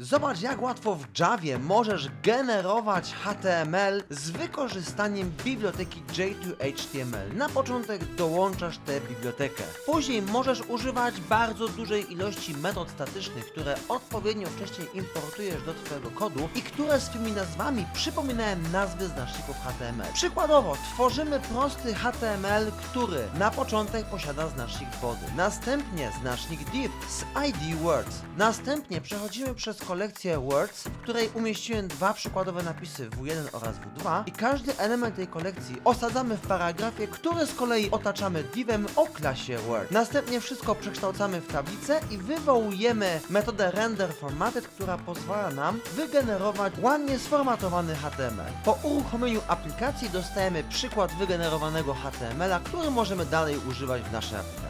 Zobacz jak łatwo w Javie możesz generować HTML z wykorzystaniem biblioteki J2HTML. Na początek dołączasz tę bibliotekę. Później możesz używać bardzo dużej ilości metod statycznych, które odpowiednio wcześniej importujesz do Twojego kodu i które swymi nazwami przypominają nazwy znaczników HTML. Przykładowo, tworzymy prosty HTML, który na początek posiada znacznik body, następnie znacznik div z ID words. Następnie przechodzimy przez kolekcję words, w której umieściłem dwa przykładowe napisy W1 oraz W2 i każdy element tej kolekcji osadzamy w paragrafie, który z kolei otaczamy divem o klasie word. Następnie wszystko przekształcamy w tablicę i wywołujemy metodę render formatted, która pozwala nam wygenerować ładnie sformatowany HTML. Po uruchomieniu aplikacji dostajemy przykład wygenerowanego HTML-a, który możemy dalej używać w naszej aplikacji.